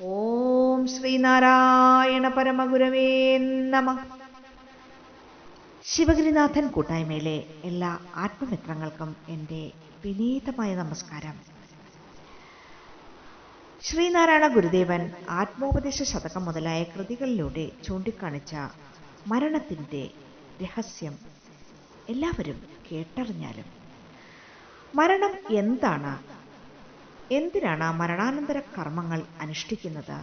ഓം ശ്രീനാരായണ പരമഗുരവേ നമ. ശിവഗിരിനാഥൻ കൂട്ടായ്മയിലെ എല്ലാ ആത്മമിത്രങ്ങൾക്കും എന്റെ വിനീതമായ നമസ്കാരം. ശ്രീനാരായണ ഗുരുദേവൻ ആത്മോപദേശ ശതകം മുതലായ കൃതികളിലൂടെ ചൂണ്ടിക്കാണിച്ച മരണത്തിന്റെ രഹസ്യം എല്ലാവരും കേട്ടറിഞ്ഞാലും മരണം എന്താണ് എന്തിനാണ് ആ മരണാനന്തര കർമ്മങ്ങൾ അനുഷ്ഠിക്കുന്നത്?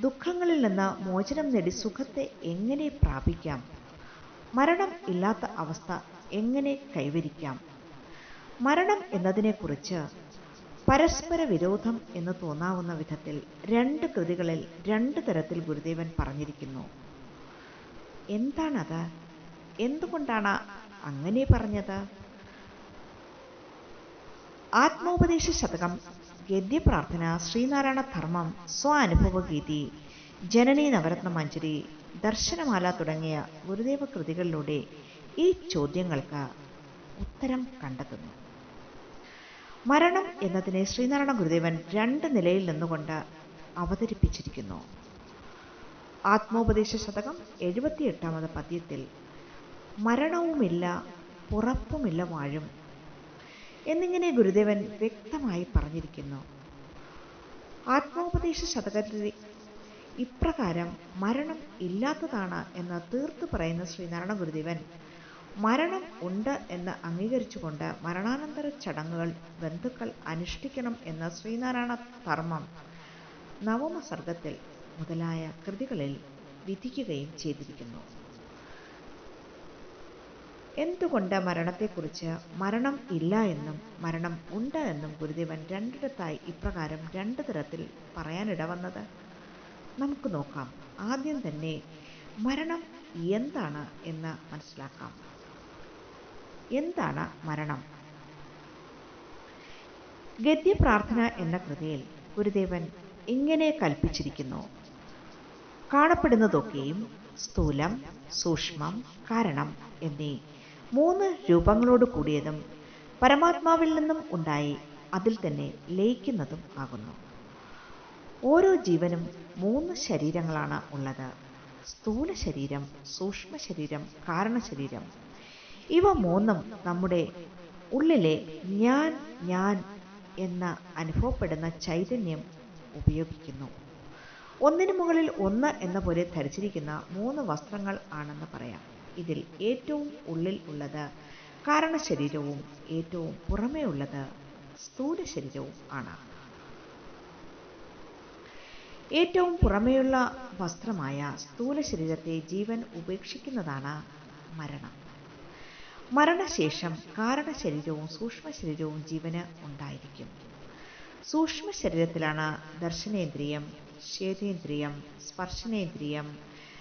ദുഃഖങ്ങളിൽ നിന്ന് മോചനം നേടി സുഖത്തെ എങ്ങനെ പ്രാപിക്കാം? മരണം ഇല്ലാത്ത അവസ്ഥ എങ്ങനെ കൈവരിക്കാം? മരണം എന്നതിനെക്കുറിച്ച് പരസ്പര വിരോധം എന്ന് തോന്നാവുന്ന വിധത്തിൽ രണ്ട് കൃതികളിൽ രണ്ട് തരത്തിൽ ഗുരുദേവൻ പറഞ്ഞിരിക്കുന്നു. എന്താണത്? എന്തുകൊണ്ടാണ് അങ്ങനെ പറഞ്ഞത്? ആത്മോപദേശ ശതകം ഗദ്യപ്രാർത്ഥന ശ്രീനാരായണ ധർമ്മം സ്വാനുഭവഗീതി ജനനി നവരത്ന മഞ്ജരി ദർശനമാല തുടങ്ങിയ ഗുരുദേവ കൃതികളിലൂടെ ഈ ചോദ്യങ്ങൾക്ക് ഉത്തരം കണ്ടെത്തുന്നു. മരണം എന്നതിനെ ശ്രീനാരായണ ഗുരുദേവൻ രണ്ട് നിലയിൽ നിന്നുകൊണ്ട് അവതരിപ്പിച്ചിരിക്കുന്നു. ആത്മോപദേശ ശതകം എഴുപത്തിയെട്ടാമത് പദ്യത്തിൽ മരണവുമില്ല പുറപ്പുമില്ല വാഴും എന്നിങ്ങനെ ഗുരുദേവൻ വ്യക്തമായി പറഞ്ഞിരിക്കുന്നു. ആത്മോപദേശ ശതകത്തിൽ ഇപ്രകാരം മരണം ഇല്ലാത്തതാണ് എന്ന് തീർത്തു പറയുന്ന ശ്രീനാരായണ ഗുരുദേവൻ മരണം ഉണ്ട് എന്ന് അംഗീകരിച്ചുകൊണ്ട് മരണാനന്തര ചടങ്ങുകൾ ബന്ധുക്കൾ അനുഷ്ഠിക്കണം എന്ന ശ്രീനാരായണ ധർമ്മം നവമസർഗത്തിൽ മുതലായ കൃതികളിൽ വിധിക്കുകയും ചെയ്തിരിക്കുന്നു. എന്തുകൊണ്ട് മരണത്തെക്കുറിച്ച് മരണം ഇല്ല എന്നും മരണം ഉണ്ട് എന്നും ഗുരുദേവൻ രണ്ടിടത്തായി ഇപ്രകാരം രണ്ട് തരത്തിൽ പറയാനിട വന്നത്? നമുക്ക് നോക്കാം. ആദ്യം തന്നെ മരണം എന്താണ് എന്ന് മനസ്സിലാക്കാം. എന്താണ് മരണം? ഗദ്യപ്രാർത്ഥന എന്ന കൃതിയിൽ ഗുരുദേവൻ ഇങ്ങനെ കൽപ്പിച്ചിരിക്കുന്നു. കാണപ്പെടുന്നതൊക്കെയും സ്ഥൂലം സൂക്ഷ്മം കാരണം എന്നീ മൂന്ന് രൂപങ്ങളോട് കൂടിയതും പരമാത്മാവിൽ നിന്നും ഉണ്ടായി അതിൽ തന്നെ ലയിക്കുന്നതും ആകുന്നു. ഓരോ ജീവനും മൂന്ന് ശരീരങ്ങളാണ് ഉള്ളത്. സ്ഥൂല ശരീരം സൂക്ഷ്മ ശരീരം കാരണ ശരീരം. ഇവ മൂന്നും നമ്മുടെ ഉള്ളിലെ ഞാൻ ഞാൻ എന്ന അനുഭവപ്പെടുന്ന ചൈതന്യം ഉപയോഗിക്കുന്നു. ഒന്നിനു മുകളിൽ ഒന്ന് എന്ന പോലെ ധരിച്ചിരിക്കുന്ന മൂന്ന് വസ്ത്രങ്ങൾ ആണെന്ന് പറയാം. ഇതിൽ ഏറ്റവും ഉള്ളിൽ ഉള്ളത് കാരണ ശരീരവും ഏറ്റവും പുറമേ ഉള്ളത് സ്ഥൂല ശരീരവും ആണ്. ഏറ്റവും പുറമേയുള്ള വസ്ത്രമായ സ്ഥൂല ശരീരത്തെ ജീവൻ ഉപേക്ഷിക്കുന്നതാണ് മരണം. മരണശേഷം കാരണ ശരീരവും സൂക്ഷ്മ ശരീരവും ജീവന് ഉണ്ടായിരിക്കും. സൂക്ഷ്മ ശരീരത്തിലാണ് ദർശനേന്ദ്രിയം ശ്വേതേന്ദ്രിയം സ്പർശനേന്ദ്രിയം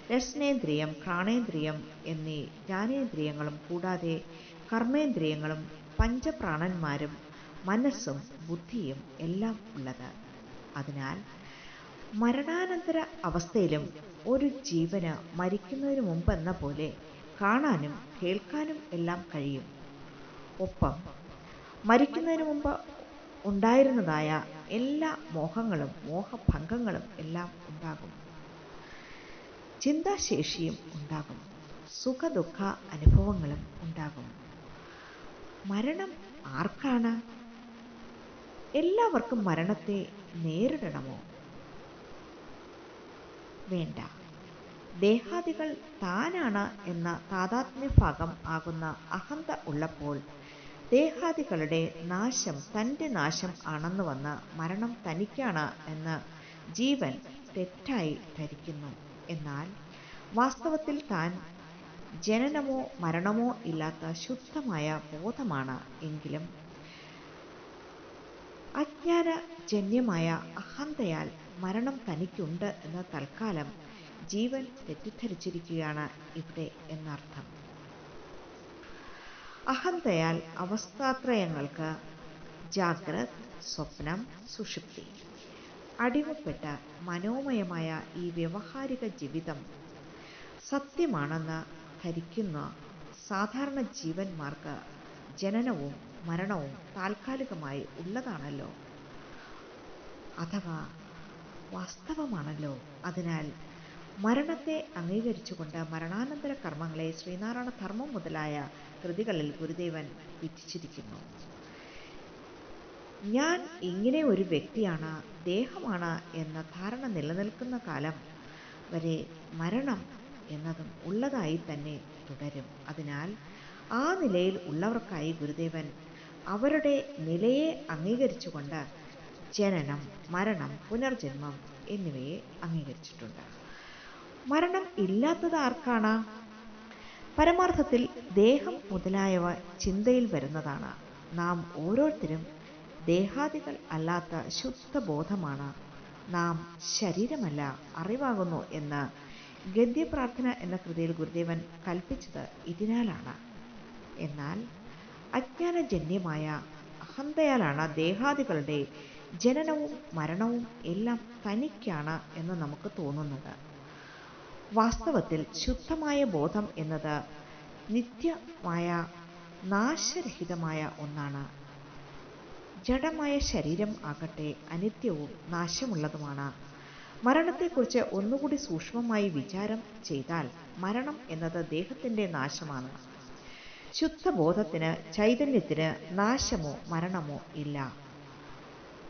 രസനേന്ദ്രിയം പ്രാണേന്ദ്രിയം എന്നീ ജ്ഞാനേന്ദ്രിയങ്ങളും കൂടാതെ കർമ്മേന്ദ്രിയങ്ങളും പഞ്ചപ്രാണന്മാരും മനസ്സും ബുദ്ധിയും എല്ലാം ഉള്ളത്. അതിനാൽ മരണാനന്തര അവസ്ഥയിലും ഒരു ജീവന് മരിക്കുന്നതിന് മുമ്പെന്ന പോലെ കാണാനും കേൾക്കാനും എല്ലാം കഴിയും. ഒപ്പം മരിക്കുന്നതിന് മുമ്പ് ഉണ്ടായിരുന്നതായ എല്ലാ മോഹങ്ങളും മോഹഭംഗങ്ങളും എല്ലാം ഉണ്ടാകും. ചിന്താശേഷിയും ഉണ്ടാകും സുഖദുഃഖ അനുഭവങ്ങളും ഉണ്ടാകും മരണം ആർക്കാണ്? എല്ലാവർക്കും മരണത്തെ നേരിടണമോ? വേണ്ട. ദേഹാദികൾ താനാണ് എന്ന താതാത്മ്യഭാഗം ആകുന്ന അഹന്ത ഉള്ളപ്പോൾ ദേഹാദികളുടെ നാശം തന്റെ നാശം ആണെന്ന് വന്ന് മരണം തനിക്കാണ് എന്ന് ജീവൻ തെറ്റായി ധരിക്കുന്നു. എന്നാൽ വാസ്തവത്തിൽ താൻ ജനനമോ മരണമോ ഇല്ലാത്ത ശുദ്ധമായ ബോധമാണ് എങ്കിലും അജ്ഞാനജന്യമായ അഹന്തയാൽ മരണം തനിക്കുണ്ട് എന്ന തൽക്കാലം ജീവൻ തെറ്റിദ്ധരിച്ചിരിക്കുകയാണ് ഇവിടെ എന്നർത്ഥം. അഹന്തയാൽ അവസ്ഥാത്രയങ്ങൾക്ക് ജാഗ്രത് സ്വപ്നം സുഷുപ്തി. അടിമപ്പെട്ട മനോമയമായ ഈ വ്യവഹാരിക ജീവിതം സത്യമാണെന്ന് ധരിക്കുന്ന സാധാരണ ജീവന്മാർക്ക് ജനനവും മരണവും താൽക്കാലികമായി ഉള്ളതാണല്ലോ. അഥവാ വാസ്തവമാണല്ലോ. അതിനാൽ മരണത്തെ അംഗീകരിച്ചുകൊണ്ട് മരണാനന്തര കർമ്മങ്ങളെ ശ്രീനാരായണ ധർമ്മം മുതലായ കൃതികളിൽ ഗുരുദേവൻ വിധിച്ചിരിക്കുന്നു. ഞാൻ ഇങ്ങനെ ഒരു വ്യക്തിയാണ് ദേഹമാണ് എന്ന ധാരണ നിലനിൽക്കുന്ന കാലം വരെ മരണം എന്നതും ഉള്ളതായി തന്നെ തുടരും. അതിനാൽ ആ നിലയിൽ ഉള്ളവർക്കായി ഗുരുദേവൻ അവരുടെ നിലയെ അംഗീകരിച്ചുകൊണ്ട് ജനനം മരണം പുനർജന്മം എന്നിവയെ അംഗീകരിച്ചിട്ടുണ്ട്. മരണം ഇല്ലാത്തത് ആർക്കാണ്? പരമാർത്ഥത്തിൽ ദേഹം മുതലായവ ചിന്തയിൽ വരുന്നതാണ്. നാം ഓരോരുത്തരും ദേഹാദികൾ അല്ലാത്ത ശുദ്ധബോധമാണ്. നാം ശരീരമല്ല അറിവാകുന്നു എന്ന് ഗദ്യപ്രാർത്ഥന എന്ന കൃതിയിൽ ഗുരുദേവൻ കൽപ്പിച്ചത് ഇതിനാലാണ്. എന്നാൽ അജ്ഞാനജന്യമായ അഹന്തയാലാണ് ദേഹാദികളുടെ ജനനവും മരണവും എല്ലാം തനിക്കാണ് എന്ന് നമുക്ക് തോന്നുന്നത്. വാസ്തവത്തിൽ ശുദ്ധമായ ബോധം എന്നത് നിത്യമായ നാശരഹിതമായ ഒന്നാണ്. ജഡമായ ശരീരം ആകട്ടെ അനിത്യവും നാശമുള്ളതുമാണ്. മരണത്തെക്കുറിച്ച് ഒന്നുകൂടി സൂക്ഷ്മമായി വിചാരം ചെയ്താൽ മരണം എന്നത് ദേഹത്തിന്റെ നാശമാണ്. ശുദ്ധബോധത്തിന് ചൈതന്യത്തിന് നാശമോ മരണമോ ഇല്ല.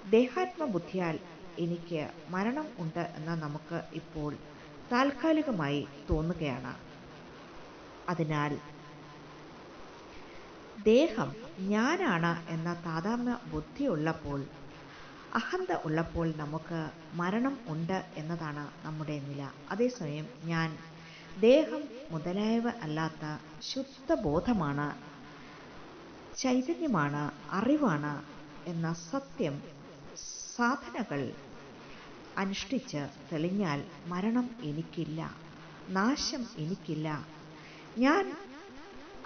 ദേഹാത്മബുദ്ധിയാൽ എനിക്ക് മരണം ഉണ്ട് എന്ന് നമുക്ക് ഇപ്പോൾ താൽക്കാലികമായി തോന്നുകയാണ്. അതിനാൽ ദേഹം ഞാനാണ് എന്ന താതാത്മ്യ ബുദ്ധി ഉള്ളപ്പോൾ അഹന്ത ഉള്ളപ്പോൾ നമുക്ക് മരണം ഉണ്ട് എന്നതാണ് നമ്മുടെ നില. അതേസമയം ഞാൻ ദേഹം മുതലായവ അല്ലാത്ത ശുദ്ധബോധമാണ് ചൈതന്യമാണ് അറിവാണ് എന്ന സത്യം സാധനകൾ അനുഷ്ഠിച്ച് തെളിഞ്ഞാൽ മരണം എനിക്കില്ല നാശം എനിക്കില്ല. ഞാൻ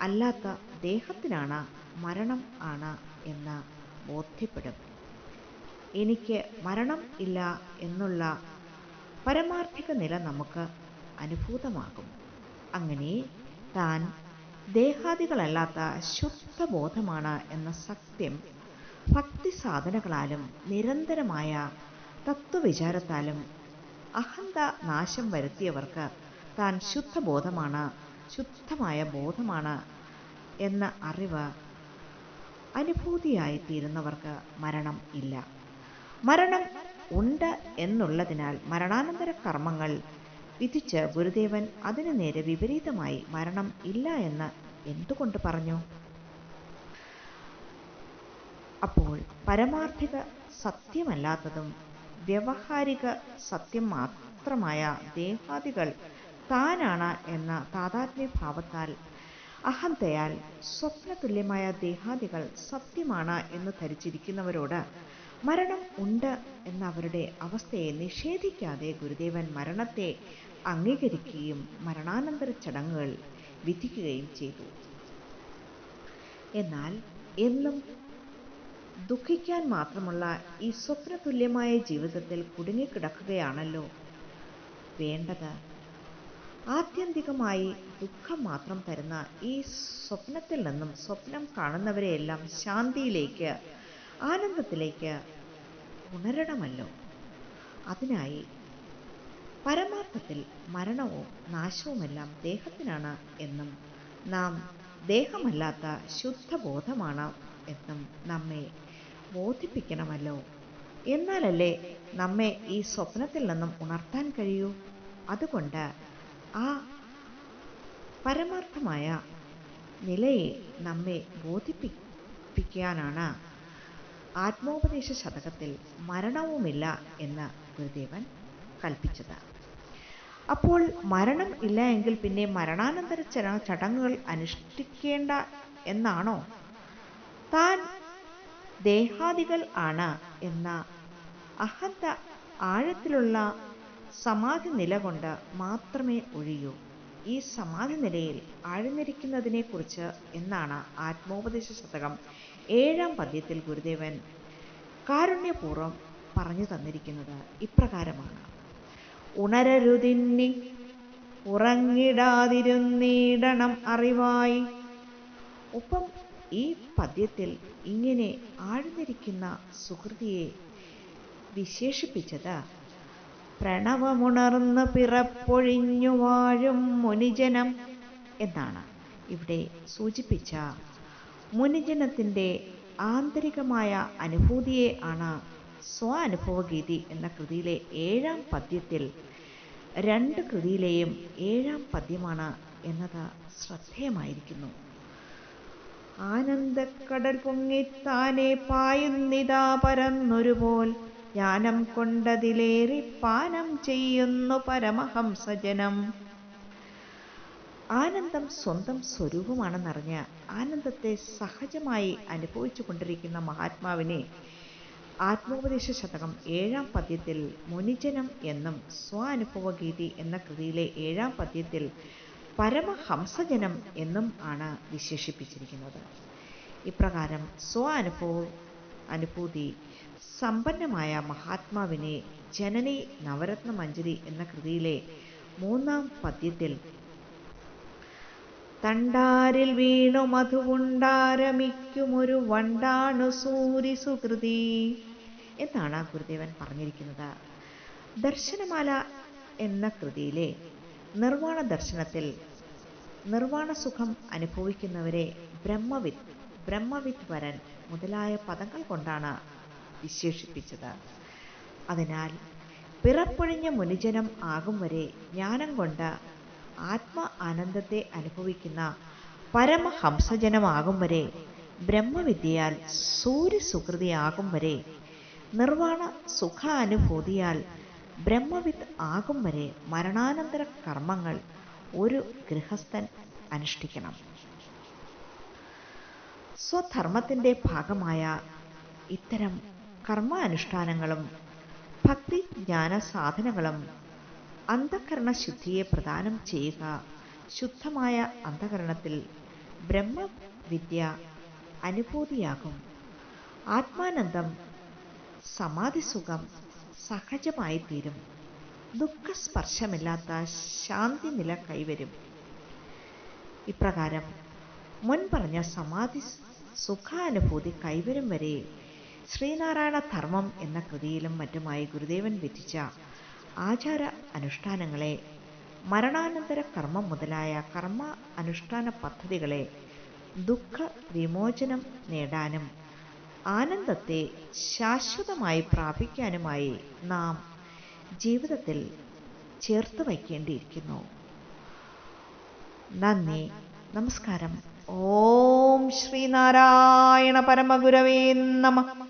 അല്ലാത്ത ദേഹത്തിനാണ് മരണം ആണ് എന്ന് ബോധ്യപ്പെടും. എനിക്ക് മരണം ഇല്ല എന്നുള്ള പരമാർത്ഥിക നില നമുക്ക് അനുഭൂതമാകും. അങ്ങനെ താൻ ദേഹാദികളല്ലാത്ത ശുദ്ധബോധമാണ് എന്ന സത്യം ഭക്തി സാധനകളാലും നിരന്തരമായ തത്വവിചാരത്താലും അഹന്ത നാശം വരുത്തിയവർക്ക് താൻ ശുദ്ധബോധമാണ് ശുദ്ധമായ ബോധമാണ് എന്ന അറിവ് അനുഭൂതിയായി തീരുന്നവർക്ക് മരണം ഇല്ല. മരണം ഉണ്ട് എന്നുള്ളതിനാൽ മരണാനന്തര കർമ്മങ്ങൾ വിധിച്ച് ഗുരുദേവൻ അതിനു നേരെ വിപരീതമായി മരണം ഇല്ല എന്ന് എന്തുകൊണ്ട് പറഞ്ഞു? അപ്പോൾ പരമാർത്ഥിക സത്യമല്ലാത്തതും വ്യവഹാരിക സത്യം മാത്രമായ ദേഹാദികൾ താനാണ് എന്ന താതാത്മ്യഭാവത്താൽ അഹന്തയാൽ സ്വപ്നതുല്യമായ ദേഹാദികൾ സത്യമാണ് എന്ന് ധരിച്ചിരിക്കുന്നവരോട് മരണം ഉണ്ട് എന്ന അവരുടെ അവസ്ഥയെ നിഷേധിക്കാതെ ഗുരുദേവൻ മരണത്തെ അംഗീകരിക്കുകയും മരണാനന്തര ചടങ്ങുകൾ വിധിക്കുകയും ചെയ്തു. എന്നാൽ എന്നും ദുഃഖിക്കാൻ മാത്രമുള്ള ഈ സ്വപ്നതുല്യമായ ജീവിതത്തിൽ കുടുങ്ങിക്കിടക്കുകയാണല്ലോ വേണ്ടത്. ആത്യന്തികമായി ദുഃഖം മാത്രം തരുന്ന ഈ സ്വപ്നത്തിൽ നിന്നും സ്വപ്നം കാണുന്നവരെയെല്ലാം ശാന്തിയിലേക്ക് ആനന്ദത്തിലേക്ക് ഉണരണമല്ലോ. അതിനായി പരമാർത്ഥത്തിൽ മരണവും നാശവുമെല്ലാം ദേഹത്തിനാണ് എന്നും നാം ദേഹമല്ലാത്ത ശുദ്ധബോധമാണ് എന്നും നമ്മെ ബോധിപ്പിക്കണമല്ലോ. എന്നാലല്ലേ നമ്മെ ഈ സ്വപ്നത്തിൽ നിന്നും ഉണർത്താൻ കഴിയൂ. അതുകൊണ്ട് ആ പരമാർത്ഥമായ നിലയെ നമ്മെ ബോധിപ്പിപ്പിക്കാനാണ് ആത്മോപദേശ ശതകത്തിൽ മരണവുമില്ല എന്ന് ഗുരുദേവൻ കൽപ്പിച്ചത്. അപ്പോൾ മരണം ഇല്ല എങ്കിൽ പിന്നെ മരണാനന്തര ചടങ്ങുകൾ അനുഷ്ഠിക്കേണ്ട എന്നാണോ? താൻ ദേഹാദികൾ ആണ് എന്ന അഹന്ത ആഴത്തിലുള്ള സമാധി നിലകൊണ്ട് മാത്രമേ ഒഴിയൂ. ഈ സമാധി നിലയിൽ ആഴ്ന്നിരിക്കുന്നതിനെക്കുറിച്ച് എന്നാണ് ആത്മോപദേശ ശതകം ഏഴാം പദ്യത്തിൽ ഗുരുദേവൻ കാരുണ്യപൂർവം പറഞ്ഞു തന്നിരിക്കുന്നത് ഇപ്രകാരമാണ്. ഉണരരുതിന്നി ഉറങ്ങിടാതിരുന്നീടണം അറിവായി. ഒപ്പം ഈ പദ്യത്തിൽ ഇങ്ങനെ ആഴ്ന്നിരിക്കുന്ന സുഹൃതിയെ വിശേഷിപ്പിച്ചത് പ്രണവമുണർന്ന് പിറപ്പൊഴിഞ്ഞു വാഴും മുനിജനം എന്നാണ് ഇവിടെ സൂചിപ്പിച്ച. മുനിജനത്തിന്റെ ആന്തരികമായ അനുഭൂതിയെ ആണ് സ്വാനുഭവഗീതി എന്ന കൃതിയിലെ ഏഴാം പദ്യത്തിൽ രണ്ട് കൃതിയിലെയും ഏഴാം പദ്യമാണ് എന്നത് ശ്രദ്ധേയമായിരിക്കുന്നു. ആനന്ദക്കടൽ പൊങ്ങിത്താനെ പായുന്നിതാ പരന്നൊരുപോൽ ജ്ഞാനം കൊണ്ടതിലേറി പാനം ചെയ്യുന്നു പരമഹംസജനം. ആനന്ദം സ്വന്തം സ്വരൂപമാണെന്നറിഞ്ഞ് ആനന്ദത്തെ സഹജമായി അനുഭവിച്ചു കൊണ്ടിരിക്കുന്ന മഹാത്മാവിനെ ആത്മോപദേശ ശതകം ഏഴാം പദ്യത്തിൽ മുനിജനം എന്നും സ്വാനുഭവഗീതി എന്ന കൃതിയിലെ ഏഴാം പദ്യത്തിൽ പരമഹംസജനം എന്നും ആണ് വിശേഷിപ്പിച്ചിരിക്കുന്നത്. ഇപ്രകാരം സ്വാനുഭവ അനുഭൂതി സമ്പന്നമായ മഹാത്മാവിനെ ജനനി നവരത്ന മഞ്ജരി എന്ന കൃതിയിലെ മൂന്നാം പദ്യത്തിൽ തണ്ടാരിൽ വീണു മധുവുണ്ടാരമിക്കുമൊരു വണ്ടാണു സൂരി സുകൃതി എന്നാണ് ഗുരുദേവൻ പറഞ്ഞിരിക്കുന്നത്. ദർശനമാല എന്ന കൃതിയിലെ നിർവാണ ദർശനത്തിൽ നിർവാണ സുഖം അനുഭവിക്കുന്നവരെ ബ്രഹ്മവിത്ത് ബ്രഹ്മവിത്ത് വരൻ മുതലായ പദങ്ങൾ കൊണ്ടാണ് വിശേഷിപ്പിച്ചത് അതിനാൽ പിറപ്പൊഴിഞ്ഞ മുനിജനം ആകും വരെ ജ്ഞാനം കൊണ്ട് ആത്മ ആനന്ദത്തെ അനുഭവിക്കുന്ന പരമഹംസജനമാകും വരെ ബ്രഹ്മവിദ്യയാൽ സൂര്യസുകൃതിയാകും വരെ നിർവാണ സുഖാനുഭൂതിയാൽ ബ്രഹ്മവിത്ത് ആകും വരെ മരണാനന്തര കർമ്മങ്ങൾ ഒരു ഗൃഹസ്ഥൻ അനുഷ്ഠിക്കണം. സ്വധർമ്മത്തിന്റെ ഭാഗമായ ഇത്തരം കർമാനുഷ്ഠാനങ്ങളും ഭക്തി ജ്ഞാന സാധനങ്ങളും അന്ധകരണ ശുദ്ധിയെ പ്രദാനം ചെയ്യുക ശുദ്ധമായ അന്ധകരണത്തിൽ ബ്രഹ്മവിദ്യ അനുഭൂതിയാകും. ആത്മാനന്ദം സമാധിസുഖം സഹജമായി തീരും ദുഃഖസ്പർശമില്ലാത്ത ശാന്തി നില കൈവരും. ഇപ്രകാരം മുൻപറഞ്ഞ സമാധി സുഖാനുഭൂതി കൈവരും വരെ ശ്രീനാരായണ ധർമ്മം എന്ന കൃതിയിലും മറ്റുമായി ഗുരുദേവൻ വിധിച്ച ആചാര അനുഷ്ഠാനങ്ങളെ മരണാനന്തര കർമ്മം മുതലായ കർമ്മ അനുഷ്ഠാന പദ്ധതികളെ ദുഃഖ വിമോചനം നേടാനും ആനന്ദത്തെ ശാശ്വതമായി പ്രാപിക്കാനുമായി നാം ജീവിതത്തിൽ ചേർത്ത് വയ്ക്കേണ്ടിയിരിക്കുന്നു. നന്ദി. നമസ്കാരം. ഓം ശ്രീനാരായണ പരമഗുരവേ നമ.